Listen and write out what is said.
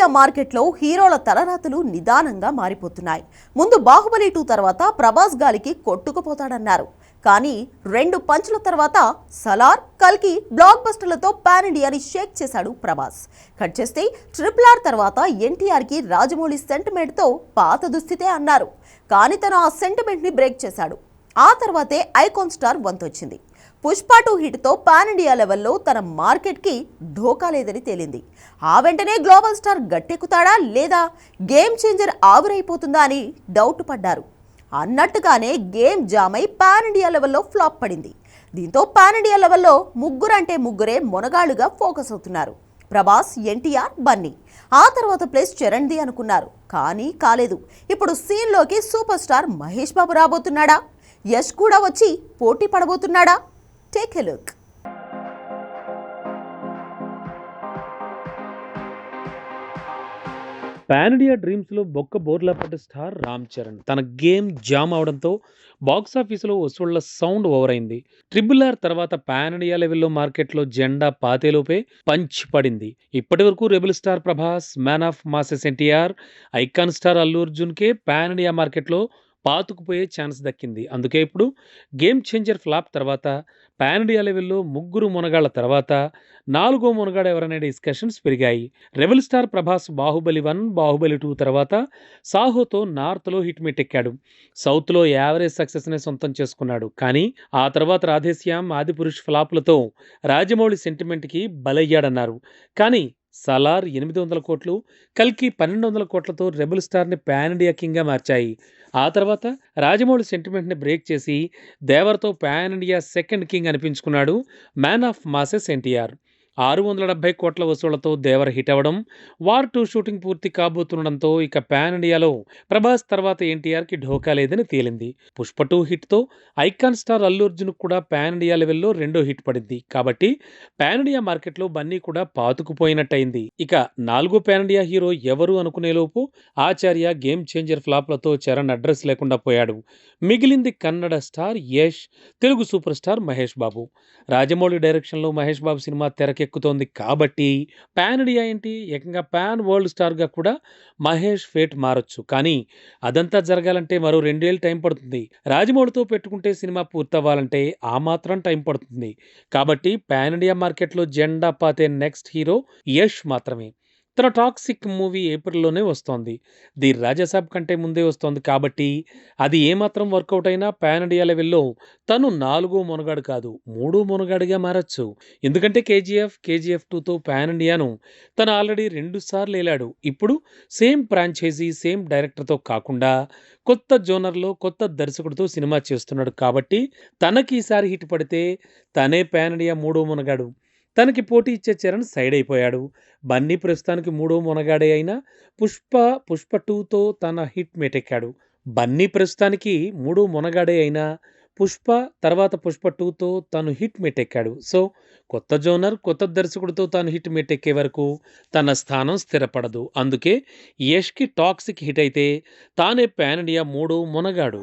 India మార్కెట్లో హీరోల తలరాతలు నిదానంగా మారిపోతున్నాయి. ముందు బాహుబలి టూ తర్వాత ప్రభాస్ గాలికి కొట్టుకుపోతాడన్నారు. కానీ రెండు పంచుల తర్వాత సలార్ కల్కి బ్లాక్ బస్టర్లతో పాన్ ఇండియాని షేక్ చేశాడు ప్రభాస్. కట్ చేస్తే ట్రిపుల్ ఆర్ తర్వాత ఎన్టీఆర్కి రాజమౌళి సెంటిమెంట్తో పాత దుస్థితే అన్నారు. కానీ తను ఆ సెంటిమెంట్ని బ్రేక్ చేశాడు. ఆ తర్వాతే ఐకాన్ స్టార్ వంతొచ్చింది. పుష్ప టూ హిట్తో పాన్ ఇండియా లెవెల్లో తన మార్కెట్కి ఢోకా లేదని తేలింది. ఆ వెంటనే గ్లోబల్ స్టార్ గట్టెక్కుతాడా లేదా గేమ్ చేంజర్ ఆవిరైపోతుందా అని డౌట్ పడ్డారు. అన్నట్టుగానే గేమ్ జామ్ అయి పాన్ ఇండియా లెవెల్లో ఫ్లాప్ పడింది. దీంతో పాన్ ఇండియా లెవెల్లో ముగ్గురు అంటే ముగ్గురే మొనగాళ్ళుగా ఫోకస్ అవుతున్నారు. ప్రభాస్ ఎన్టీఆర్ బన్నీ. ఆ తర్వాత ప్లేస్ చరణ్ది అనుకున్నారు. కానీ కాలేదు. ఇప్పుడు సీన్లోకి సూపర్ స్టార్ మహేష్ బాబు రాబోతున్నాడా? యష్ కూడా వచ్చి పోటీ పడబోతున్నాడా? Take a look pan India బొక్క బోర్లా పడ్డ స్టార్ రామ్ చరణ్. తన గేమ్ జామ్ అవడంతో బాక్స్ ఆఫీసులో వసూళ్ళ సౌండ్ ఓవర్ అయింది. ట్రిపుల్ ఆర్ తర్వాత పాన్ ఇండియా లెవెల్లో మార్కెట్లో జెండా పాతేలోపే పంచ్ పడింది. ఇప్పటి వరకు rebel star Prabhas man of masses NTR icon star Allu అర్జున్కే pan India మార్కెట్లో పాతుకుపోయే ఛాన్స్ దక్కింది. అందుకే ఇప్పుడు గేమ్ చేంజర్ ఫ్లాప్ తర్వాత పాన్ ఇండియా లెవెల్లో ముగ్గురు మునగాళ్ళ తర్వాత నాలుగో మునగాడు ఎవరనే డిస్కషన్స్ పెరిగాయి. Rebel star Prabhas Baahubali one Baahubali two తర్వాత సాహోతో నార్త్లో హిట్ మీట్ ఎక్కాడు సౌత్లో యావరేజ్ సక్సెస్నే సొంతం చేసుకున్నాడు. కానీ ఆ తర్వాత రాధేశ్యామ్ ఆదిపురుష్ ఫ్లాప్లతో రాజమౌళి సెంటిమెంట్కి బలయ్యాడన్నారు. కానీ సలార్ ఎనిమిది వందల కోట్లు కల్కి పన్నెండు వందల కోట్లతో రెబుల్ స్టార్ని పాన్ ఇండియా కింగ్గా మార్చాయి. ఆ తర్వాత రాజమౌళి సెంటిమెంట్ని బ్రేక్ చేసి దేవర్తో ప్యాన్ ఇండియా సెకండ్ కింగ్ అనిపించుకున్నాడు మ్యాన్ ఆఫ్ మాసెస్ ఎన్టీఆర్. ఆరు వందల డెబ్బై కోట్ల వసూళ్ళతో దేవర హిట్ అవ్వడం వార్ టూ షూటింగ్ పూర్తి కాబోతుండడంతో ఇక పాన్ ఇండియాలో ప్రభాస్ తర్వాత ఎన్టీఆర్కి ఢోకా లేదని తేలింది. పుష్ప టూ హిట్తో ఐకాన్ స్టార్ అల్లు అర్జున్ కూడా పాన్ ఇండియా లెవెల్లో రెండో హిట్ పడింది. కాబట్టి పాన్ ఇండియా మార్కెట్లో బన్నీ కూడా పాతుకుపోయినట్టయింది. ఇక నాలుగో పాన్ ఇండియా హీరో ఎవరు అనుకునేలోపు ఆచార్య గేమ్ చేంజర్ ఫ్లాప్లతో చరణ్ అడ్రస్ లేకుండా పోయాడు. మిగిలింది Kannada star Yash Telugu super star Mahesh Babu. Rajamouli డైరెక్షన్లో మహేష్ బాబు సినిమా ఎక్కుతోంది. కాబట్టి పాన్ ఇండియా ఏంటి? ఏకంగా పాన్ వరల్డ్ స్టార్గా కూడా మహేష్ ఫేట్ మారొచ్చు. కానీ అదంతా జరగాలంటే మరో రెండేళ్ళు టైం పడుతుంది. రాజమౌళితో పెట్టుకుంటే సినిమా పూర్తవ్వాలంటే ఆ మాత్రం టైం పడుతుంది. కాబట్టి పాన్ ఇండియా మార్కెట్లో జెండా పాతే నెక్స్ట్ హీరో యష్ మాత్రమే. తన టాక్సిక్ మూవీ ఏప్రిల్లోనే వస్తోంది. ది రాజాసాబ్ కంటే ముందే వస్తోంది కాబట్టి అది ఏమాత్రం వర్కౌట్ అయినా పాన్ ఇండియా లెవెల్లో తను నాలుగో మునగాడు కాదు మూడో మునగాడిగా మారచ్చు. ఎందుకంటే కేజీఎఫ్ కేజీఎఫ్ టూతో పాన్ ఇండియాను తను ఆల్రెడీ రెండు సార్లు వెళ్ళాడు ఇప్పుడు సేమ్ ఫ్రాంచైజీ సేమ్ డైరెక్టర్తో కాకుండా కొత్త జోనర్లో కొత్త దర్శకుడితో సినిమా చేస్తున్నాడు కాబట్టి తనకి ఈసారి హిట్ పడితే తనే పాన్ ఇండియా మూడో మునగాడు. తనకి పోటీ ఇచ్చే చరణ్ సైడ్ అయిపోయాడు. బన్నీ ప్రస్తుతానికి మూడో మునగాడే అయినా పుష్ప పుష్ప టూతో తన హిట్ మేటెక్కాడు. బన్నీ ప్రస్తుతానికి మూడో మునగాడే అయినా పుష్ప తర్వాత పుష్ప టూతో తను హిట్ మెట్టెక్కాడు సో కొత్త జోనర్ కొత్త దర్శకుడితో తాను హిట్ మెట్టెక్కే వరకు తన స్థానం స్థిరపడదు. అందుకే యష్కి టాక్సిక్ హిట్ అయితే తానే పాన్ ఇండియా మూడో మునగాడు.